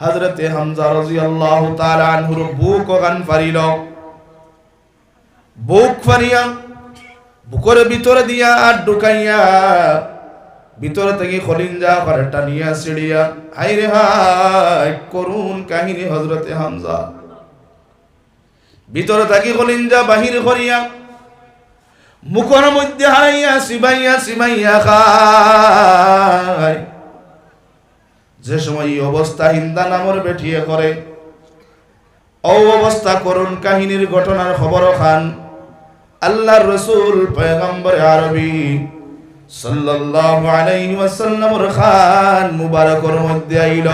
হজরতে হামজা রাদিয়াল্লাহু তাআলা আনহুর বুক গান ফারিল। বুক ফারিয়া, বুকের ভিতরে দিয়া আর ঢুকাইয়া ভিতরে থেকে খলিঞ্জা করে টানিয়া সিঁড়িয়া হাই রে হাই করুন কাহিনী হজরতে হামজা। ভিতরে থাকি খলিঞ্জা বাহির করিয়া, মুখর মধ্যে হাইয়া সিবাইয়া সিমাইয়া খায়। যে সময় এই অবস্থা হিন্দা নামর বেঠিয়ে করে ও অবস্থা করুন কাহিনীর ঘটনার খবর খান। আল্লাহর রসুল পয়গম্বর আরবি সাল্লাল্লাহু আলাইহি ওয়াসাল্লামর খান মুবারকর মধ্যে আইল।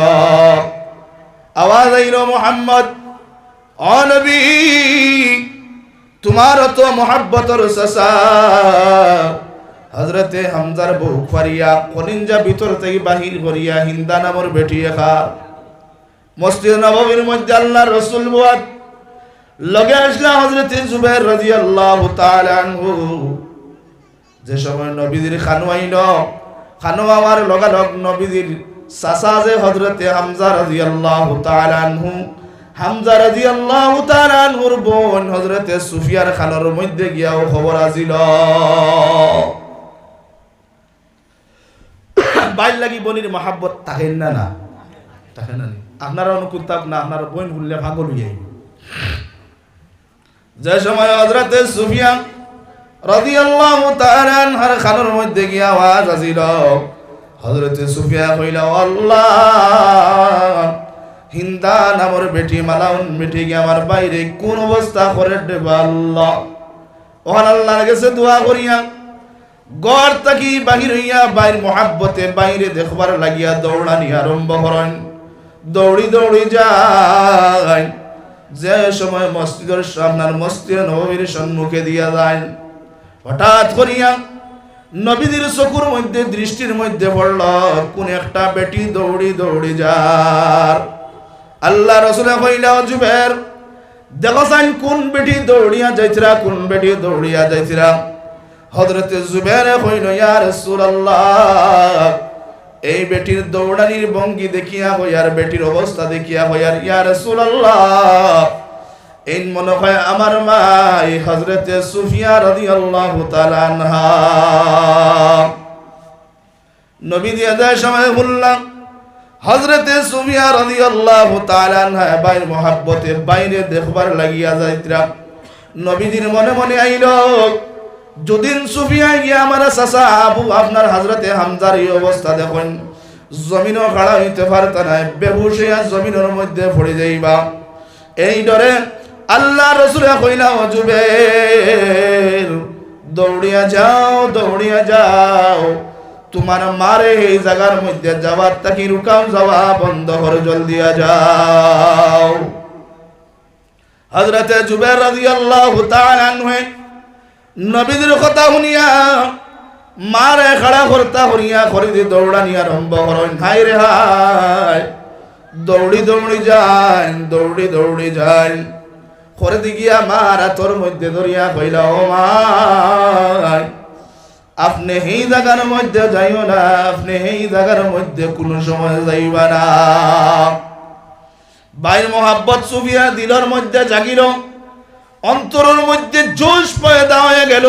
আওয়াজ আইল, মুহাম্মদ ও নবী তোমার তো মোহাব্বতর সাসা হজরতে হামজার বউ ফারিয়া কলিঞ্জা ভিতর থেকে বাহির করিয়া হিন্দা নামর বেটিয়ে খা মসজিদ নববীর মধ্যে আল্লাহ রসুল বুয়াত লগে আসলা হজরতে জুবাইর রাদিয়াল্লাহু তাআলা আনহু। যে সময় নবীদের খানু আইল খানু আমার লগালগ নবীদের সাসা যে হজরতে হামজা রাদিয়াল্লাহু তাআলা আনহু। হামজা রাদিয়াল্লাহু তাআলা আনহুর বোন হযরতে সুফিয়ার খানের মধ্যে গিয়াও খবর আজিল। বাইর লাগি বনির মহাব্বত তাহেন না না? তাহেন না? আপনারা অনুকুতাব না, আপনার বোন ভুললে ভাগল হইয়াই যে সময় হযরতে সুফিয়া রাদিয়াল্লাহু তাআলা আনহার খানের মধ্যে গিয়া আওয়াজ আজিল হযরতে সুফিয়া কইলা, আল্লাহ, হিন্দা নামর বেটি, মালাউন বেটি গিয়ে আমার বাইরে কোন অবস্থা করে দেব আল্লাহ? ওহান আল্লাহর কাছে দোয়া করিয়া গড় তাকি বাহির হইয়া বাইর মহাব্বতে বাইরে দেখবার লাগিয়া দৌড়ানি আরম্ভ করেন। দৌড়ি দৌড়ি যায়। যে সময় মসজিদের সামনার মসজিদ নবীর সম্মুখে দিয়া যায়। হঠাৎ করিয়া নবীদের চকুর মধ্যে, দৃষ্টির মধ্যে পড়ল, কোন একটা বেটি দৌড়ি দৌড়ি যার। আল্লাহ রসুলে কইলা জুবের, দেখো কোন বেটি দৌড়িয়া যাইছিরা কোন বেটি দৌড়িয়া যাইছিরা হজরতে জুবের কইল, ইয়া রাসূলুল্লাহ, এই বেটির দৌড়ানির ভঙ্গি দেখিয়া হইয়ার বেটির অবস্থা দেখিয়া হইয়ার ইয়া রাসূলুল্লাহ, এই মনে হয় আমার মা এই হজরতে সুফিয়া তাআলা আনহা। নবী দিয়া যায় সময় বললাম হজরতে সুফিয়া তাআলা আনহা বাইর মহাব্বতে বাইরে দেখবার লাগিয়া যাইতরা। নবীজির মনে মনে আইল যদিন সুফিয়া গিয়া আমার চাচা, আবু আপনার হজরতে হামজার এই অবস্থা দেখুন। জমিনও খাড়া হইতে পারত না বেহুশিয়া জমিনের মধ্যে পড়ে যাইবা। এই ডরে আল্লাহ রসুলে কইলা অজুবের দৌড়িয়া যাও দৌড়িয়া যাও। তোমার মারে এই জায়গার মধ্যে যাবার তাকি রুকাও, যাওয়া বন্ধ করে জল দিয়া যাও। হজরতে জুবের রাজি আল্লাহ তাআলা আনহু নবীদের কথা শুনিয়া মারে খাড়া করতা হরিয়া করি দি দৌড়ানি আরম্ভ করেন। হাই রে হাই দৌড়ি দৌড়ি যায় দৌড়ি দৌড়ি যাই। করে দি গিয়া মার তোর মধ্যে ধরিয়া কইলা, ও মাই, আপনি এই জায়গার মধ্যে যাইও না, আপনি এই জায়গার মধ্যে কোন সময় যাইবা না। বাইর মোহাব্বত সুবিয়া দিলর মধ্যে জাগিল। অন্তরের মধ্যে জোশ পয়দা হয়ে গেল।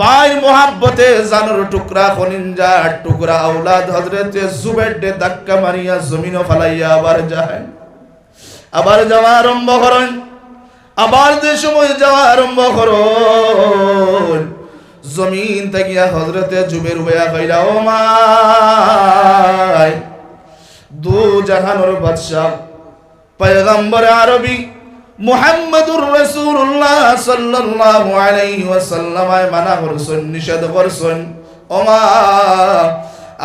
বাইর মোহাব্বতে জানোর টুকরা খনিঞ্জা টুকরা আউলাদ হজরতে জুবেডে ধাক্কা মারিয়া জমিন ফালাইয়া আবার যায়। আবার যাওয়া আরম্ভ করেন। আবার যে সময় যাওয়া আরম্ভ করুন, জমিন তাকিয়া হজরতে জুবের হইয়া কইলা, ও মাই, দু জাহানোর বাদশাহ, পয়গম্বর আরবি মুহাম্মদুর রাসূলুল্লাহ সাল্লাল্লাহু আলাইহি ওয়াসাল্লাম মানা করছেন, নিষেধ করছেন। ও মা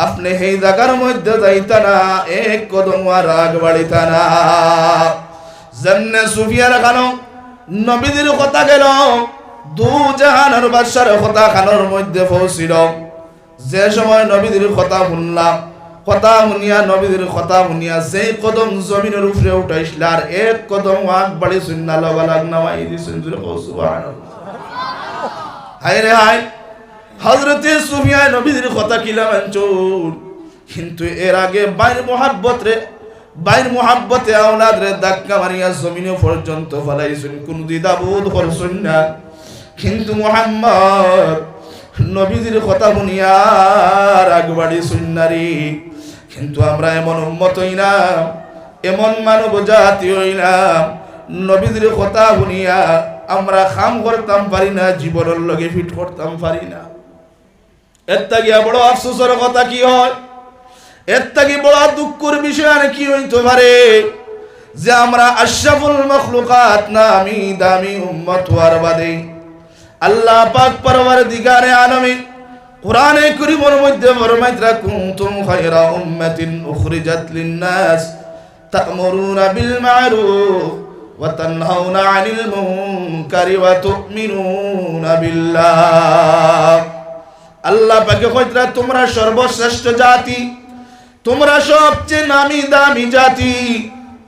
আপনি এই জায়গার মধ্যে যাইতা না, এক কদম আর আগ বাড়িতা না। জন্নে সুফিয়ার খানো নবীদের কথা গেল, দু জাহানের বাদশার কথা খানোর মধ্যে পৌঁছিল। যে সময় নবীদের কথা শুনলাম কথা শুনিয়া নবীদের কথা শুনিয়া যে কদম জমিনের উপরে উঠাইছিল আর এক কদম আগ বাড়ি শুননা লগা লাগ হাই নবীদের কথা কিন্তু এর আগে বাইর মোহাব্বত রে বাইর মোহাব্বতে আওলাদ রে ধাক্কা মারিয়া জমিনে পর্যন্ত ফলাইছেন কোন দ্বিধাবোধ করছেন না। কিন্তু মোহাম্মদ নবীজির কথা শুনিয়ার আগবাড়ি শুননারি কিন্তু আমরা এমন উম্মত হইলাম, এমন মানব জাতি হইলাম, নবীজির কথা শুনিয়া আমরা খাম করতাম পারি না, জীবনের লগে ফিট করতাম পারি না। এর গিয়া বড় আফসোসের কথা কি হয়? এর থেকে বড় দুঃখের বিষয় আর কি হইতে পারে? যে আমরা আশরাফুল মখলুকাত না আমি দামি উম্মত হওয়ার বাদে আল্লাহ পাক পরবার দিগারে আলমে কোরআনে করিমের মধ্যে ফরমাইতরা কুনতুম খায়রা উম্মাতিন উখরিজাত লিন-নাস তা'মুরুনা বিল মা'রুফ ওয়া তানহাউনা 'আনিল আল্লাহ পাকে কইতরা তোমরা সর্বশ্রেষ্ঠ জাতি, তোমরা সবচেয়ে নামি দামি জাতি,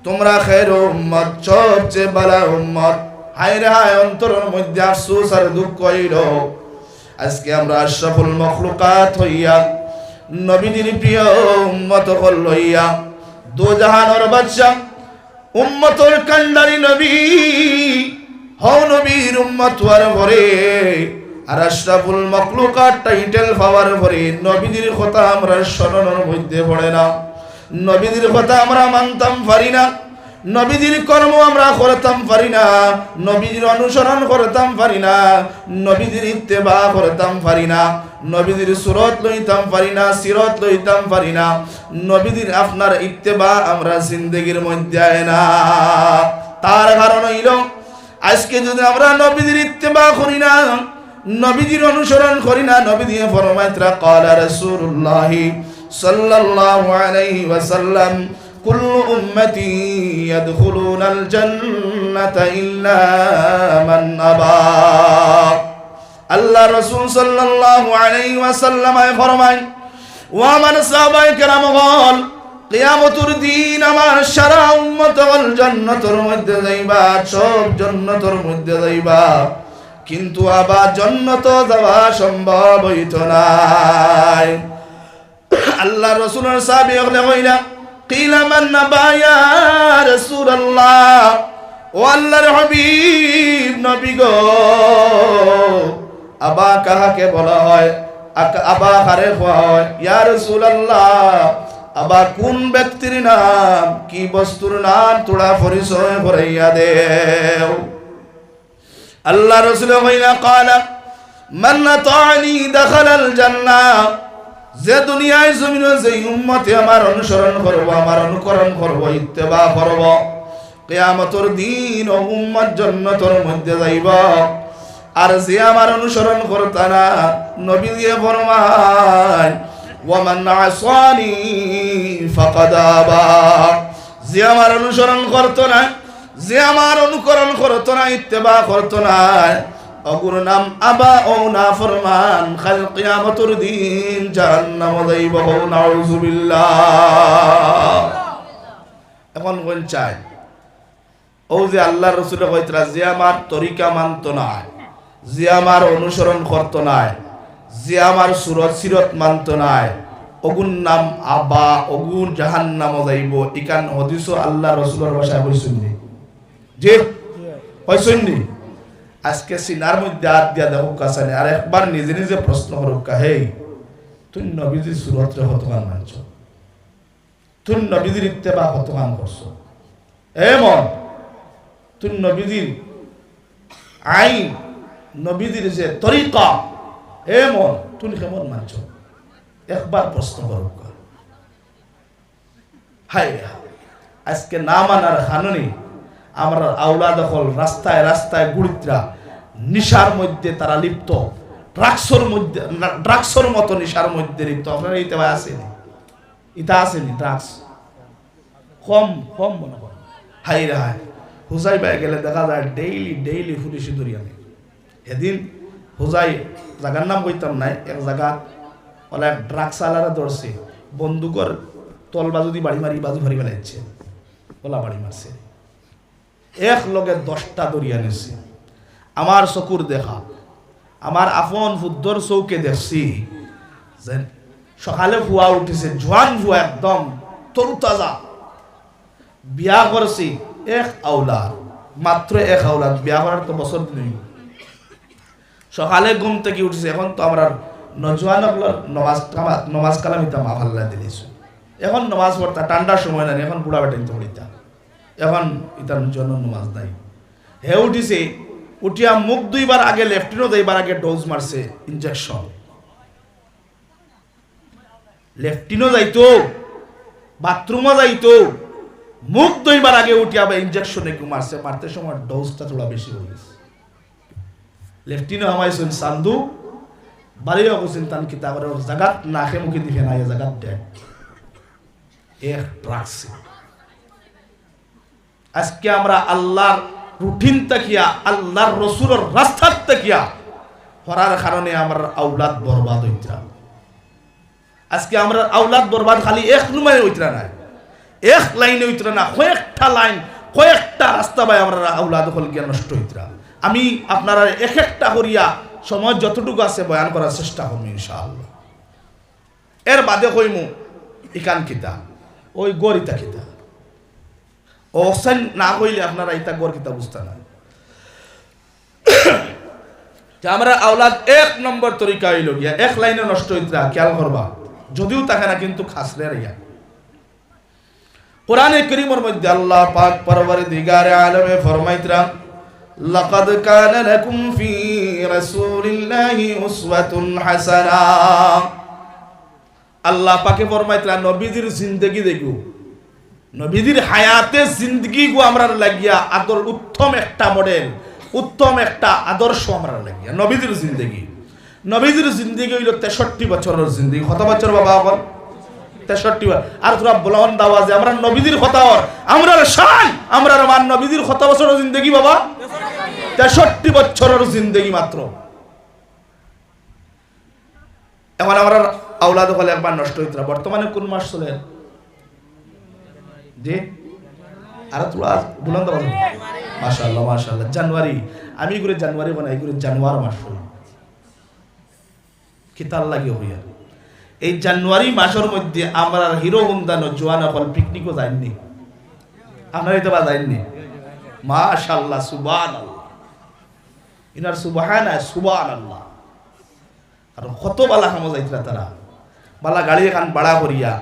তোমরা খের উম্মত, সবচেয়ে বালা উম্মত। হায় রে হায়, অন্তরের মধ্যে আর দুঃখ হইল। আজকে আমরা আশরাফুল মখলুকাত হইয়া, নবীজির প্রিয় উম্মত হল হইয়া দো জাহানোর বাদশা উম্মতর কান্ডারি নবী, হও নবীর উম্মত হওয়ার পরে, আর আশরাফুল মখলুকাত টাইটেল পাওয়ার পরে নবীজির কথা আমরা স্মরণের মধ্যে পড়ে না। নবীজির কথা আমরা মানতাম পারি না। নবীজির কর্ম আমরা করতাম পারি না, নবীজির অনুসরণ করতাম পারি না, নবীজির ইত্তেবা করতাম পারি না, নবীজির সুরত লইতাম পারি না, সিরত লইতাম পারি না, নবীজির আপনার ইত্তেবা আমরা জিন্দগির মধ্যে না। তার কারণ হইল, আজকে যদি আমরা নবীজির ইত্তেবা করি না, নবীজির অনুসরণ করি না নবী দিয়ে ফরমাইতরা ক্বালা রাসূলুল্লাহ সাল্লাল্লাহু আলাইহি ওয়াসাল্লাম কুল্লু উম্মতি ইয়াদখুলুনাল জান্নাতা ইল্লা মান আবা। আল্লাহ রাসূল সাল্লাল্লাহু আলাইহি ওয়াসাল্লাম ফরমায় ও আমার সাহাবায়ে কেরামগণ কিয়ামতের দিন আমার সারা উম্মত জান্নাতের মধ্যে যাইবা, সব জান্নাতের মধ্যে যাইবা। কিন্তু আবার জন্নত যাওয়া সম্ভব হইত নাই। আল্লাহ রসুলের সাহাবি হলে হইলা ও আল্লাহর হাবিব নবী গো। আবা কাহাকে বলা হয়? আবা কোয়া হয়? ইয়া রাসূলুল্লাহ, আবা কোন ব্যক্তির নাম, কি বস্তুর নাম তোরা পরিচয় করাইয়া দেও? আল্লাহ রসুল হইনা কালা, মান আতানি দাখালাল জান্নাহ যে দুনিয়ায় জমিনে যে উম্মতে আমার অনুসরণ করব, আমার অনুকরণ করব, ইত্তেবা করব, কিয়ামতের দিন ও উম্মত জান্নাতের মধ্যে যাইব। আর যে আমার অনুসরণ করতা না, নবী দিয়ে ফাকাদ যে আমার অনুসরণ করতো না, যে আমার অনুকরণ করতো না, ইত্তেবা করতো না অগুর নাম আবা ও না ফরমান খাল কিয়ামতের দিন জাহান্নাম যাইব নাউজুবিল্লাহ। এখন কোন চায় ও যে আল্লাহ রসুলের কইতরা যে আমার তরিকা মানত না যে আমার অনুসরণ করত নাই যে আমার সুরত সিরত মানত নাই অগুন নাম আবা অগুন জাহান নাম যাইব। ইকান হদিস আল্লাহ রসুলের ভাষায় বলছেন যে হয়েছেন নি? আজকে সিনার মধ্যে হাত দিয়া দেখো কাছানে আর একবার নিজে নিজে প্রশ্ন করুক হে তুই নবীজি সুরত রে হতগান মানছ? তুই নবীজির ইত্তেবা হতগান করছ? এমন তুই নবীজির আইন, নবীজির যে তরিকা, এ মন তুই কেমন মানছ? একবার প্রশ্ন করুক হাই আজকে না মানার খানুনি আমরা আউলা দখল রাস্তায় রাস্তায় গুড়িত্রা নিশার মধ্যে তারা লিপ্ত। ড্রাগসর মধ্যে ড্রাগসর মতো নিশার মধ্যে লিপ্ত। আপনারা ইতে আসেনি। ইটা আসেনি ড্রাগস। কম কম মনে করেন। হাই রে হাই হুজাই বাই গেলে দেখা যায় ডেইলি ডেইলি পুলিশে ধরি আনে এদিন হুজাই জায়গার নাম কইতাম নাই, এক জায়গা ওলা এক ড্রাগস আলারা ধরছে। বন্দুকর তল বাজু দি বাড়ি মারি, বাজু ফারি ফেলাইছে ওলা বাড়ি মারছে। এক লগে দশটা দরিয়া নিছি আমার চকুর দেখা আমার আপন ফুদ্ধর চৌকে দেখছি। যে সকালে ফুয়া উঠিছে জোয়ান ফুয়া একদম তরু তাজা। বিয়া করছি এক আউলাদ মাত্র এক আউলাদ বিয়া করার তো বছর নেই সকালে ঘুম থেকে উঠছে, এখন তো আমরা নজওয়ান নমাজ নমাজ কালাম ইতা মা ভাল্লা দিলিস এখন নমাজ পড়তা ঠান্ডার সময় নাই, এখন বুড়া বেটা ইতা পড়িতা এখন ইতার জন্য নমাজ নাই। হে উঠিছে উঠিয়া মুখ দুইবার আগে লেফটিনও দুইবার আগে ডোজ মারছে ইনজেকশন লেফটিনও যাইতো, বাথরুমও যাইতো, মুখ দুইবার আগে উঠিয়া বা ইনজেকশনে কেউ মারছে, মারতে সময় ডোজটা থোড়া বেশি হয়ে গেছে। লেফটিনও হামাইছেন সান্দু বাড়িও কৈছেন তান কিতা করে? ওর জাগাত নাকে মুখে দিবে না জাগাত দেয় এক রাখছে আজকে আমরা আল্লাহর রুটিন তাকিয়া, আল্লাহর রসুলের রাস্তার তাকিয়া হরার কারণে আমার আউলাদ বরবাদ হইতরা। আজকে আমরা আউলাদ বরবাদ খালি এক নুমায় হইতরা না এক লাইনে হইতরা না, কয়েকটা লাইন, কয়েকটা রাস্তা বাই আমরা আউলাদ হল গিয়া নষ্ট হইতরা। আমি আপনারা এক একটা করিয়া সময় যতটুকু আছে বয়ান করার চেষ্টা করব ইনশাআল্লাহ। এর বাদে কইমু, ইকান কিতা ওই গরিতা কিতা অসান না কইলে আপনারা ইতা গর কিতা বুঝতে না যে আমরা আওলাদ এক নম্বর তরিকা হইল গিয়া এক লাইনে নষ্ট হইতরা খেয়াল করবা যদিও থাকে না কিন্তু খাসলে রিয়া কোরআনে করিমের মধ্যে আল্লাহ পাক পরবরে দিগারে আলমে ফরমাইতরা لقد كان لكم في رسول الله أسوة حسنة আল্লাহ পাকে ফরমাইতরা নবীজির জিন্দগি দেখো নবীজির হায়াতে জিন্দগি গো আমরা লাগিয়া আদর উত্তম একটা মডেল উত্তম একটা আদর্শ আমরা লাগিয়া, নবীজির জিন্দগি। নবীজির জিন্দগি হইল তেষট্টি বছরের জিন্দগি। কত বছর বাবা এখন তেষট্টি বছর। আর তোরা বলন দাওয়া যে আমরা নবীজির কথা আমরা শান আমরা মান, নবীজির কত বছরের জিন্দগি বাবা? তেষট্টি বছরের জিন্দগি মাত্র। এখন আমরা আউলাদ হলে একবার নষ্ট হইতরা বর্তমানে কোন মাস চলে? যে আর তোরা বুলন্দ বলো মাশাআল্লাহ মাশাআল্লাহ, জানুয়ারি। আমি করে জানুয়ারি বানাই করে জানুয়ার মাস কিতাল লাগে হইয়া। এই জানুয়ারি মাসের মধ্যে আমরা হিরো হুন্দান জোয়ান অকল পিকনিকও যায়নি আপনারা এটা বা যায়নি মাশাআল্লাহ সুবান ইনার সুবাহানা সুবান আল্লাহ আর কত বালা কামো যাইতরা তারা। বালা গাড়ি এখান বাড়া করিয়া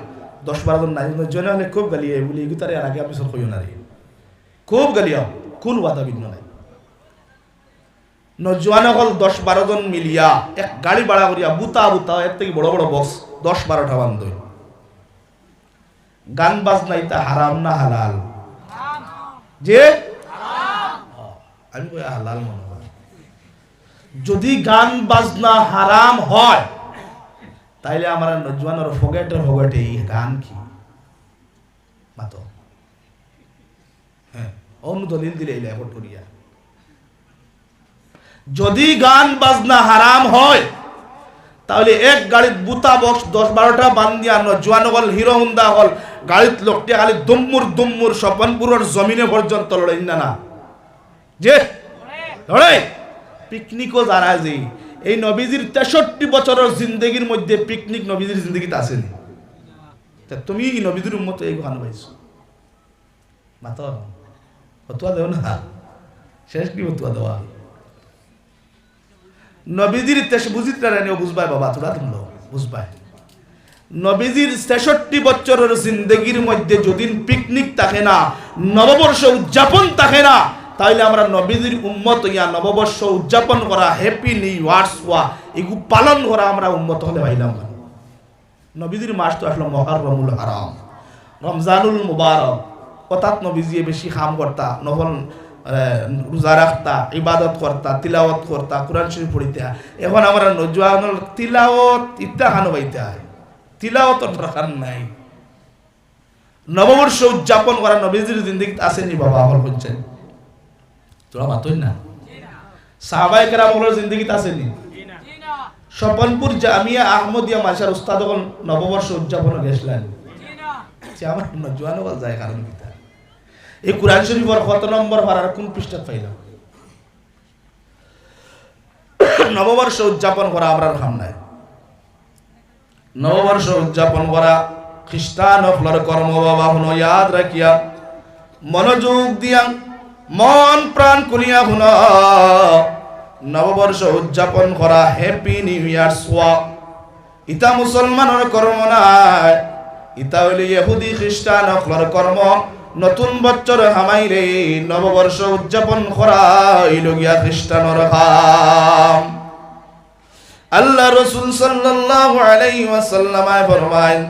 দশ বারো জন নাই জনে হলে খুব গালিয়ে বলি এগুতারে আর আগে আমি সব কইও না রে খুব গালিয়াও কোন বাধা বিঘ্ন নাই। নজওয়ান হল দশ বারো জন মিলিয়া, এক গাড়ি ভাড়া করিয়া বুতা বুতা এর থেকে বড় বড় বক্স দশ বারোটা বান্ধ গান বাজনা ইতা হারাম না হালাল। যে? আমি হালাল মনে হয়। যদি গান বাজনা হারাম হয় তাইলে আমার নজওয়ানের ফগেটের ফগেটে এই গান কি? মাতো। হ্যাঁ অন্য দলিল দিলে এই লেখট করিয়া। যদি গান বাজনা হারাম হয়, তাহলে এক গাড়িত বুতা বক্স দশ বারোটা বান্দিয়া নজওয়ান হল, হিরো হুন্দা হল, গাড়িত লোকটিয়া খালি দুম্মুর দুম্মুর স্বপনপুরের জমিনে পর্যন্ত লড়াই না না। যে, লড়াই! পিকনিকও জানা যে এই নবীজির তেষট্টি বছরের জিন্দগির মধ্যে পিকনিক নবীজির জিন্দগিতে আসেনি। তা তুমি নবীজির উন্মত এই গান পাইছো। মাত হতুয়া দেও না। শেষ কি হতুয়া দেওয়া? নবীজির তেস বুঝিত রানিও বুঝবাই বাবা, তোরা তোমরা বুঝবাই নবীজির তেষট্টি বছরের জিন্দগির মধ্যে যদি পিকনিক থাকে না, নববর্ষ উদযাপন থাকে না তাইলে আমরা নবীজির উম্মত ইয়া নববর্ষ উদযাপন করা হ্যাপি নিউ ইয়ার্স হওয়া এগুলো পালন করা আমরা উম্মত হলে পাইলাম না নবীজির মাস তো আসলো মহারমুল হারাম, রমজানুল মুবারক। অর্থাৎ নবীজিয়ে বেশি খাম করতা নফল রোজা রাখতা, ইবাদত করতা, তিলাওয়াত করতা, কোরআন শরীফ পড়িতে এখন আমরা নজওয়ানুল তিলাওয়াত ইত্যা খানো পাইতে হয়। তিলাওয়াত প্রকার নাই। নববর্ষ উদযাপন করা নবীজির জিন্দিগিতে আসেনি বাবা আমার বলছেন তোরা মাতই না। সাহাবাই কেরাম হলোর জিন্দিগিতে আসেনি স্বপনপুর জামিয়া আহমদিয়া মাসার উস্তাদ যখন নববর্ষ উদযাপন গেছিলেন। সে আমার বল যায় কারণ কিতা এই কোরআন শরীফের কত নম্বর পারার কোন পৃষ্ঠা পাইলাম নববর্ষ উদযাপন করা আমরা খাম নাই। নববর্ষ উদযাপন করা খ্রিস্টান হফলার কর্ম বাবা হনো ইয়াদ রাখিয়া মনোযোগ দিয়া মন প্রাণ কুলিয়া শুন নববর্ষ উদযাপন করা হ্যাপি নিউ ইয়ার সোয়া ইতা মুসলমানের কর্ম নাই ইতা হইলে ইহুদি খ্রিস্টান অকলর কর্ম নতুন বছর হামাইলে নববর্ষ উদযাপন করা হইল গিয়া খ্রিস্টানর খাম আল্লাহ রসুল সাল্লাল্লাহু আলাইহি ওয়াসাল্লাম ফরমায়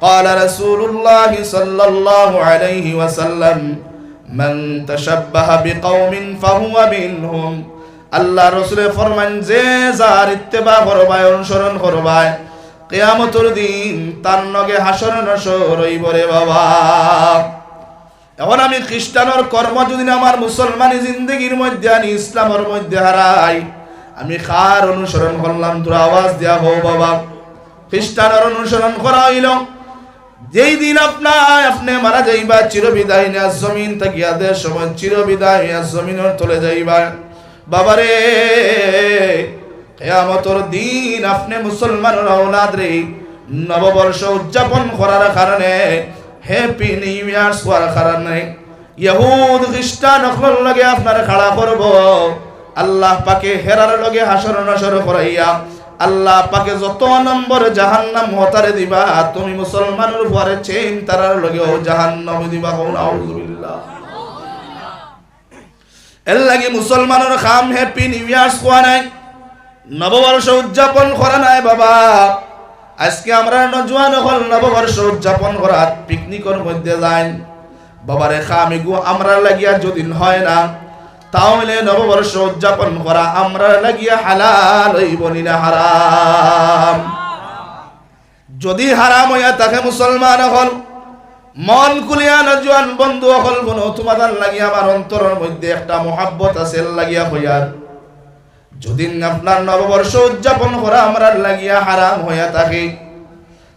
قال رسول الله صلى الله عليه وسلم মান তাশাব্বাহা বিকাউমিন ফাহুয়া মিনহুম। আল্লাহ রসুলে ফরমান যে যার ইত্তেবা করবায় অনুসরণ করবায় কেয়ামতর দিন তার নগে হাসর বাবা। এখন আমি খ্রিস্টানোর কর্ম যদি আমার মুসলমানি জিন্দগির মধ্যে আনি, ইসলামের মধ্যে হারাই, আমি কার অনুসরণ করলাম, তোর আওয়াজ দেয়া হো বাবা। খ্রিস্টানোর অনুসরণ করা হইল। যেই দিন আপনার আপনি মারা যাইবা, চিরবিদায় নিয়া জমিন থাকিয়া দে সময় চিরবিদায় জমিনের তলে যাইবা। বাবারে, কেয়ামতর দিন আপনি মুসলমানের ঔলাদ রে, নববর্ষ উদযাপন করার কারণে হ্যাপি নিউ ইয়ার হওয়ার কারণে ইহুদ খ্রিস্টান অকল লগে আপনার খাড়া করব, আল্লাহ পাকে হেরার লগে হাসর নসর করাইয়া আল্লাহ পাকে যত নম্বর জাহান্নাম হতারে দিবা, তুমি মুসলমানের উপরে চেন তারার লগে জাহান্নাম দিবা। কোন আউযুবিল্লাহ এর লাগে মুসলমানের খাম হ্যাপি নিউ ইয়ার্স কোয়া নাই, নববর্ষ উদযাপন করা নাই বাবা। আজকে আমরা নজওয়ান হল নববর্ষ উদযাপন করা পিকনিকের মধ্যে যাই। বাবারে খামি গু আমরা লাগিয়া যদি হয় না তাহলে নববর্ষ উদযাপন করা আমরা লাগিয়া হালাল হইব না হারাম? যদি হারাম হইয়া তাকে মুসলমান হল, মন কুলিয়া নজওয়ান বন্ধু হল বনো তোমাদের লাগিয়া আমার অন্তরের মধ্যে একটা মহাব্বত আছে লাগিয়া হইয়ার। যদি আপনার নববর্ষ উদযাপন করা আমরা লাগিয়া হারাম হইয়া থাকে,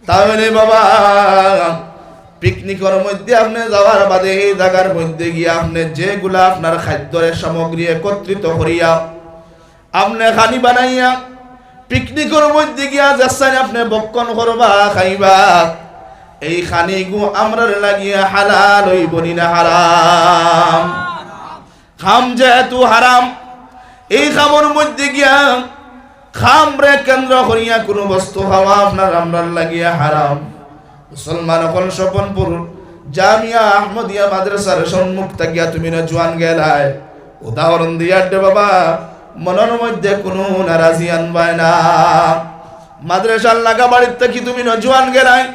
তাহলে বাবা পিকনিকের মধ্যে আপনি যাওয়ার বাদে এই জায়গার মধ্যে গিয়ে আপনি যেগুলা আপনার খাদ্যের সামগ্রী একত্রিত করিয়া আপনি খানি বানাইয়া পিকনিকের মধ্যে গিয়া যাচ্ছেন, আপনি বক্ষণ করবা, খাইবা। এই খানি গু আমরার লাগিয়া হালাল হইব না হারাম? খাম যেহেতু হারাম, এই খামর মধ্যে গিয়া খাম রে কেন্দ্র করিয়া কোনো বস্তু খাওয়া আপনার আমরার লাগিয়া হারাম। মুসলমান অকল স্বপনপুর জামিয়া আহমদিয়া মাদ্রাসার সম্মুখ থাকিয়া তুমি না জোয়ান গেলায়। উদাহরণ দিয়া বাবা, মনের মধ্যে কোনো নারাজি আনবায় না। মাদ্রাসার লাগা বাড়ির থেকে তুমি না জোয়ান গেলায়।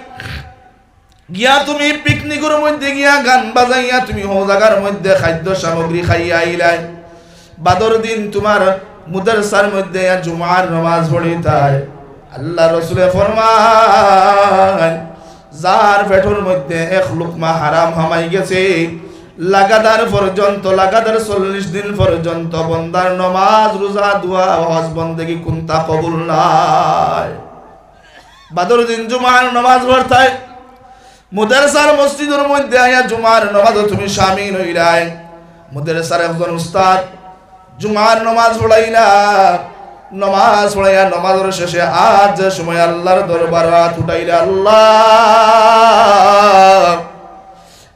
গিয়া তুমি পিকনিকের মধ্যে গিয়া গান বাজাইয়া তুমি হো জায়গার মধ্যে খাদ্য সামগ্রী খাইয়া আইলাই বাদর দিন তোমার মুদারসার মধ্যে জুমার নামাজ পড়িতায়। আল্লাহ রসুলে ফরমান যার পেটর মধ্যে এক লুকমা হারাম হামাই গেছে। লাগাতার পর্যন্ত লাগাতার চল্লিশ দিন পর্যন্ত বন্দার নমাজ, রোজা, দোয়া, হজ, বন্দেগি কুন্তা কবুল নাই। বাদর দিন জুমার নমাজ পড়তায়, মুদারসার মসজিদের মধ্যে আয়া জুমার নমাজ তুমি শামিল হইলাই মুদারসার একজন উস্তাদ জুমার নমাজ পড়াইলা। নমাজ পড়াইয়া, নমাজের শেষে আজ যে সময় আল্লাহর দরবার হাত উঠাইলা আল্লাহ।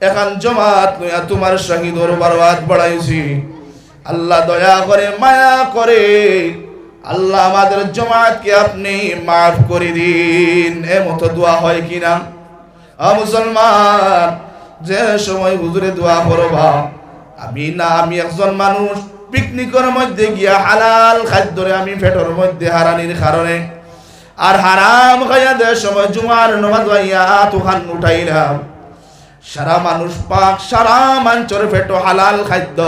এখন জমাত নয়া তোমার সঙ্গী দরবার হাত বাড়াইছি। আল্লাহ দয়া করে, মায়া করে, আল্লাহ আমাদের জমাতকে আপনি মাফ করে দিন। এ মতো দোয়া হয় কিনা মুসলমান, যে সময় হুজুরে দোয়া করবা, আমি না, আমি একজন মানুষ পিকনিকের মধ্যে গিয়া হালাল খাদ্যরে আমি পেটর মধ্যে হারানির কারণে। আর হারাম খাইয়া দে সময় জুমার নমাজ ভাইয়া তুহান উঠাইলাম। সারা মানুষ পাক, সারা মাঞ্চর পেটো হালাল খাদ্য।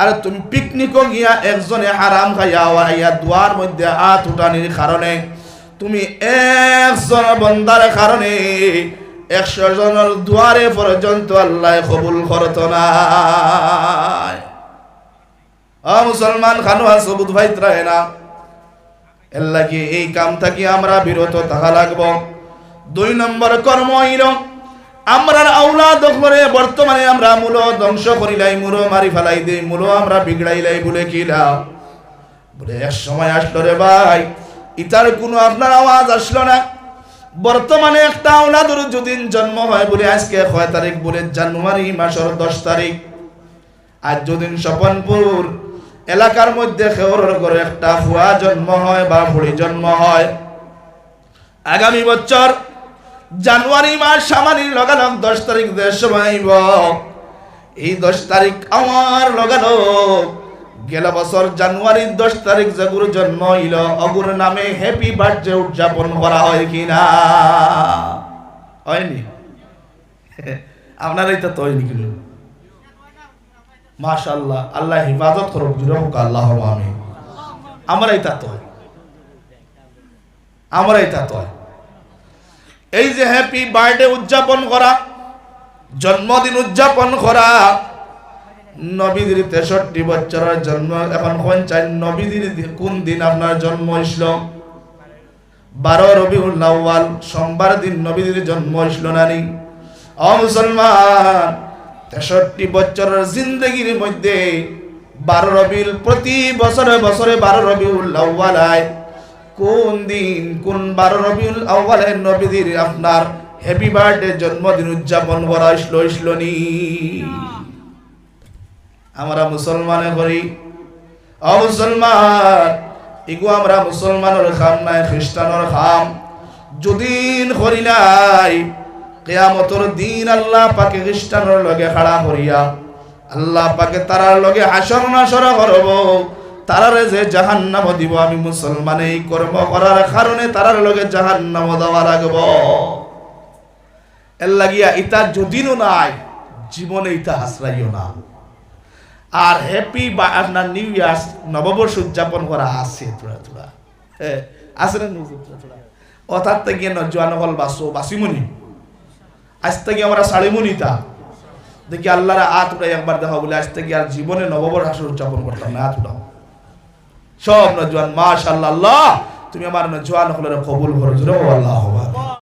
আর তুমি পিকনিকও গিয়া একজনে হারাম খাইয়া আইয়া দুয়ার মধ্যে আত উঠানির কারণে। তুমি একজন বন্দার কারণে একশো জনের দুয়ারে পর্যন্ত আল্লাহ কবুল করত না মুসলমান খানো আর সবুত ভাই ত্রায় না এর লাগি এই কাম থাকি আমরা, বিরত তাহা লাগব। দুই নম্বর কর্ম হইল, আমরার আউলাদ করে বর্তমানে আমরা মূল ধ্বংস করিলাই, মূল মারি ফেলাই দেই, মূল আমরা বিগড়াইলাই বলে কিলা বলে, এক সময় আসলো রে ভাই, ইতার কোনো আপনার আওয়াজ আসলো না? বর্তমানে একটা আওলাদুর যদিন জন্ম হয় বলে আজকে ছয় তারিখ বলে জানুয়ারি মাসের দশ তারিখ। আর যদিন স্বপনপুর এলাকার মধ্যে খেওরের করে একটা ফুয়া জন্ম হয়, বা বুড়ি জন্ম হয়। আগামী বছর জানুয়ারি মাস সামানির লগালগ দশ তারিখ দেশ সময়। এই দশ তারিখ আমার লগালগ। গেল বছর জানুয়ারির দশ তারিখ যে গুরু জন্ম হইল, অগুর নামে হ্যাপি বার্থডে উদযাপন করা হয় কিনা হয়নি? আপনার এটা তো হয়নি কিন্তু। মাশাল্লাহ আল্লাহ হিফাজত করুক, জুড়ে হোক আল্লাহ আমি আমার এটা তো আমার এটা তো এই যে হ্যাপি বার্থডে উদযাপন করা, জন্মদিন উদযাপন করা নবীদের তেষট্টি বছরের জন্ম, এখন চাই নবীদের কোন দিন আপনার জন্ম হইছিল বারো আউয়াল, সোমবার দিন নবীদের জন্ম হইছিল নানি। অ মুসলমান তেষট্টি বছরের জিন্দগির মধ্যে বারো রবিউল, প্রতি বছরে বছরে বারো রবিউল আউয়াল আয়। কোন দিন, কোন বারো রবিউল আউয়ালে নবীদের আপনার হ্যাপি বার্থডে জন্মদিন উদযাপন করা হইছিল হইছিল নি? আমরা মুসলমানে করি অ মুসলমান ইগু আমরা মুসলমানের খাম নাই, খ্রিস্টানের খাম। যদিন করি নাই কেয়ামতর দিন আল্লাহ পাকে খ্রিস্টানের লগে খাড়া করিয়া আল্লাহ পাকে তারার লগে হাসর নাসর করব। তারারে যে জাহান্নাম দিব, আমি মুসলমান এই কর্ম করার কারণে তারার লগে জাহান্নাম দেওয়া রাখব এর লাগিয়া ইতা যদিনও নাই, জীবনে ইতা হাসরাইও না। আর হ্যাপি বা আপনার নিউ ইয়ার নববর্ষ উদযাপন করা আছে তোরা তোরা। হ্যাঁ আছে না অর্থাৎ থেকে নজওয়ান হল বাসো বাসিমনি আজ থেকে আমরা সাড়িমনি তা। দেখি আল্লাহর আত উঠাই একবার দেখা বলে, আজ থেকে আর জীবনে নববর হাসর উদযাপন করতাম না আত উঠাও। সব নজওয়ান, মাশাআল্লাহ, আল্লাহ, তুমি আমার নজওয়ান হলে কবুল করো, জোরে আল্লাহ